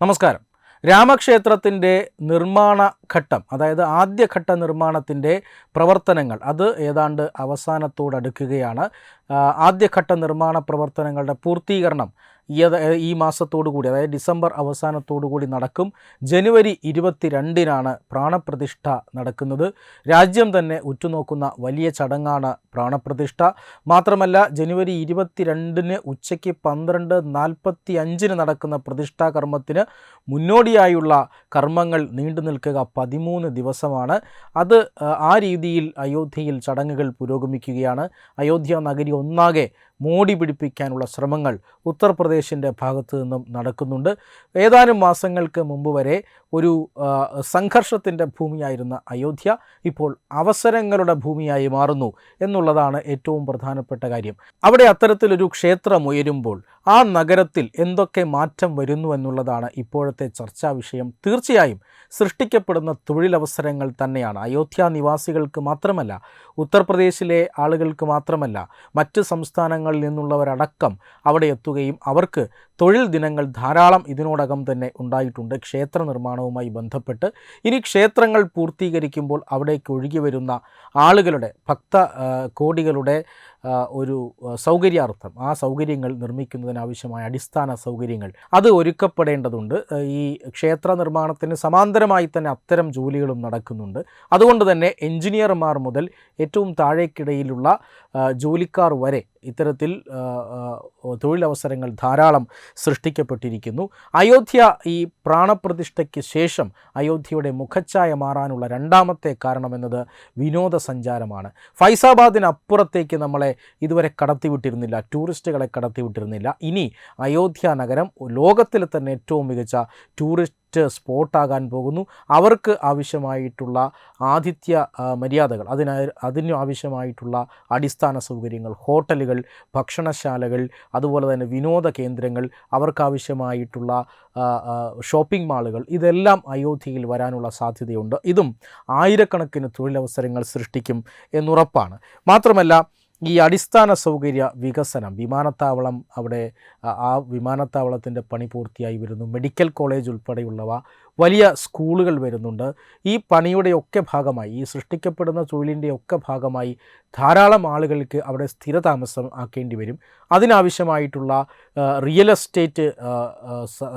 നമസ്കാരം. രാമക്ഷേത്രത്തിന്റെ നിർമ്മാണ ഘട്ടം അതായത് ആദ്യഘട്ട നിർമ്മാണത്തിന്റെ പ്രവർത്തനങ്ങൾ അത് ഏതാണ്ട് അവസാനത്തോടടുക്കുകയാണ്. ആദ്യഘട്ട നിർമ്മാണ പ്രവർത്തനങ്ങളുടെ പൂർത്തീകരണം ഈ- മാസത്തോടു കൂടി അതായത് ഡിസംബർ അവസാനത്തോടു കൂടി നടക്കും. ജനുവരി ഇരുപത്തിരണ്ടിനാണ് പ്രാണപ്രതിഷ്ഠ നടക്കുന്നത്. രാജ്യം തന്നെ ഉറ്റുനോക്കുന്ന വലിയ ചടങ്ങാണ് പ്രാണപ്രതിഷ്ഠ. മാത്രമല്ല ജനുവരി ഇരുപത്തിരണ്ടിന് ഉച്ചയ്ക്ക് പന്ത്രണ്ട് നാൽപ്പത്തി അഞ്ചിന് നടക്കുന്ന പ്രതിഷ്ഠാ കർമ്മത്തിന് മുന്നോടിയായുള്ള കർമ്മങ്ങൾ നീണ്ടു നിൽക്കുക പതിമൂന്ന് ദിവസമാണ്. അത് ആ രീതിയിൽ അയോധ്യയിൽ ചടങ്ങുകൾ പുരോഗമിക്കുകയാണ്. അയോധ്യ നഗരി ഒന്നാകെ മോടി പിടിപ്പിക്കാനുള്ള ശ്രമങ്ങൾ ഉത്തർപ്രദേശിന്റെ ഭാഗത്തു നിന്നും നടക്കുന്നുണ്ട്. ഏതാനും മാസങ്ങൾക്ക് മുമ്പ് വരെ ഒരു സംഘർഷത്തിന്റെ ഭൂമിയായിരുന്ന അയോധ്യ ഇപ്പോൾ അവസരങ്ങളുടെ ഭൂമിയായി മാറുന്നു എന്നുള്ളതാണ് ഏറ്റവും പ്രധാനപ്പെട്ട കാര്യം. അവിടെ അത്തരത്തിലൊരു ക്ഷേത്രം ഉയരുമ്പോൾ ആ നഗരത്തിൽ എന്തൊക്കെ മാറ്റം വരുന്നു എന്നുള്ളതാണ് ഇപ്പോഴത്തെ ചർച്ചാ വിഷയം. തീർച്ചയായും സൃഷ്ടിക്കപ്പെടുന്ന തൊഴിലവസരങ്ങൾ തന്നെയാണ്. അയോധ്യ നിവാസികൾക്ക് മാത്രമല്ല ഉത്തർപ്രദേശിലെ ആളുകൾക്ക് മാത്രമല്ല മറ്റ് സംസ്ഥാനങ്ങളിൽ നിന്നുള്ളവരടക്കം അവിടെ എത്തുകയും അവർക്ക് തൊഴിൽ ദിനങ്ങൾ ധാരാളം ഇതിനോടകം തന്നെ ഉണ്ടായിട്ടുണ്ട്. ക്ഷേത്ര നിർമ്മാണവുമായി ബന്ധപ്പെട്ട് ഇനി ക്ഷേത്രങ്ങൾ പൂർത്തീകരിക്കുമ്പോൾ അവിടേക്ക് ഒഴുകി വരുന്ന ആളുകളുടെ ഭക്ത കോടികളുടെ ഒരു സൗകര്യാർത്ഥം. ആ സൗകര്യങ്ങൾ നിർമ്മിക്കുന്നതിനാവശ്യമായ അടിസ്ഥാന സൗകര്യങ്ങൾ. അത് ഒരുക്കപ്പെടേണ്ടതുണ്ട്. ഈ ക്ഷേത്ര നിർമ്മാണത്തിന് സമാന്തരമായി തന്നെ അത്തരം ജോലികളും നടക്കുന്നുണ്ട്. അതുകൊണ്ട് തന്നെ എഞ്ചിനീയർമാർ മുതൽ ഏറ്റവും താഴേക്കിടയിലുള്ള ജോലിക്കാർ വരെ ഇത്തരത്തിൽ തൊഴിലവസരങ്ങൾ ധാരാളം സൃഷ്ടിക്കപ്പെട്ടിരിക്കുന്നു. അയോധ്യ ഈ പ്രാണപ്രതിഷ്ഠയ്ക്ക് ശേഷം അയോധ്യയുടെ മുഖച്ഛായ മാറാനുള്ള രണ്ടാമത്തെ കാരണമെന്നത് വിനോദസഞ്ചാരമാണ്. ഫൈസാബാദിനപ്പുറത്തേക്ക് നമ്മളെ ഇതുവരെ കടത്തിവിട്ടിരുന്നില്ല ടൂറിസ്റ്റുകളെ കടത്തിവിട്ടിരുന്നില്ല. ഇനി അയോധ്യ നഗരം ലോകത്തിലെ തന്നെ ഏറ്റവും മികച്ച ടൂറിസ്റ്റ് സ്പോട്ടാകാൻ പോകുന്നു. അവർക്ക് ആവശ്യമായിട്ടുള്ള ആതിഥ്യ മര്യാദകൾ അതിന് അതിന് ആവശ്യമായിട്ടുള്ള അടിസ്ഥാന സൗകര്യങ്ങൾ ഹോട്ടലുകൾ ഭക്ഷണശാലകൾ അതുപോലെ തന്നെ വിനോദ കേന്ദ്രങ്ങൾ അവർക്കാവശ്യമായിട്ടുള്ള ഷോപ്പിംഗ് മാളുകൾ ഇതെല്ലാം അയോധ്യയിൽ വരാനുള്ള സാധ്യതയുണ്ട്. ഇതും ആയിരക്കണക്കിന് തൊഴിലവസരങ്ങൾ സൃഷ്ടിക്കും എന്നുറപ്പാണ്. മാത്രമല്ല ഈ അടിസ്ഥാന സൗകര്യ വികസനം വിമാനത്താവളം അവിടെ ആ- വിമാനത്താവളത്തിന്റെ പണി പൂർത്തിയായി വരുന്നു. മെഡിക്കൽ കോളേജ് ഉൾപ്പെടെയുള്ളവ വലിയ സ്കൂളുകൾ വരുന്നുണ്ട്. ഈ പണിയുടെയൊക്കെ ഭാഗമായി ഈ സൃഷ്ടിക്കപ്പെടുന്ന തൊഴിലിന്റെയൊക്കെ ഭാഗമായി ധാരാളം ആളുകൾക്ക് അവിടെ സ്ഥിരതാമസം ആക്കേണ്ടി വരും. അതിനാവശ്യമായിട്ടുള്ള റിയൽ എസ്റ്റേറ്റ്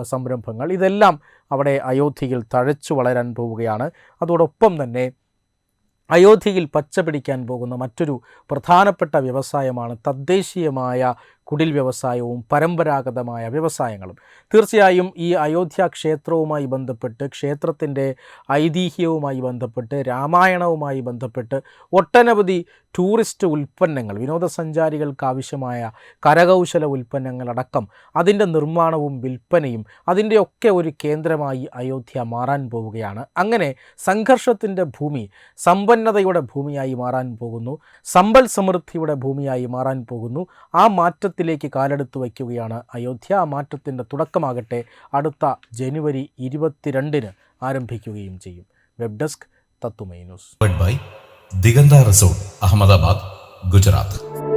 സംരംഭങ്ങൾ ഇതെല്ലാം അവിടെ അയോധ്യയിൽ തഴച്ചു വളരാൻ പോവുകയാണ്. അതോടൊപ്പം തന്നെ അയോധ്യയിൽ പച്ച പിടിക്കാൻ പോകുന്ന മറ്റൊരു പ്രധാനപ്പെട്ട വ്യവസായമാണ് തദ്ദേശീയമായ കുടിൽ വ്യവസായവും പരമ്പരാഗതമായ വ്യവസായങ്ങളും. തീർച്ചയായും ഈ അയോധ്യ ക്ഷേത്രവുമായി ബന്ധപ്പെട്ട് ക്ഷേത്രത്തിന്റെ ഐതിഹ്യവുമായി ബന്ധപ്പെട്ട് രാമായണവുമായി ബന്ധപ്പെട്ട് ഒട്ടനവധി ടൂറിസ്റ്റ് ഉൽപ്പന്നങ്ങൾ വിനോദസഞ്ചാരികൾക്ക് ആവശ്യമായ കരകൗശല ഉൽപ്പന്നങ്ങളടക്കം അതിന്റെ നിർമ്മാണവും വിൽപ്പനയും അതിന്റെയൊക്കെ ഒരു കേന്ദ്രമായി അയോധ്യ മാറാൻ പോവുകയാണ്. അങ്ങനെ സംഘർഷത്തിന്റെ ഭൂമി സമ്പന്നതയുടെ ഭൂമിയായി മാറാൻ പോകുന്നു. സമ്പൽ സമൃദ്ധിയുടെ ഭൂമിയായി മാറാൻ പോകുന്നു. ആ മാറ്റത്തിലേക്ക് കാലെടുത്ത് വയ്ക്കുകയാണ് അയോധ്യ. മാറ്റത്തിന്റെ തുടക്കമാകട്ടെ അടുത്ത ജനുവരി ഇരുപത്തിരണ്ടിന് ആരംഭിക്കുകയും ചെയ്യും. വെബ് ഡെസ്ക് തത്തുമൈ news. Diganta resort Ahmedabad Gujarat.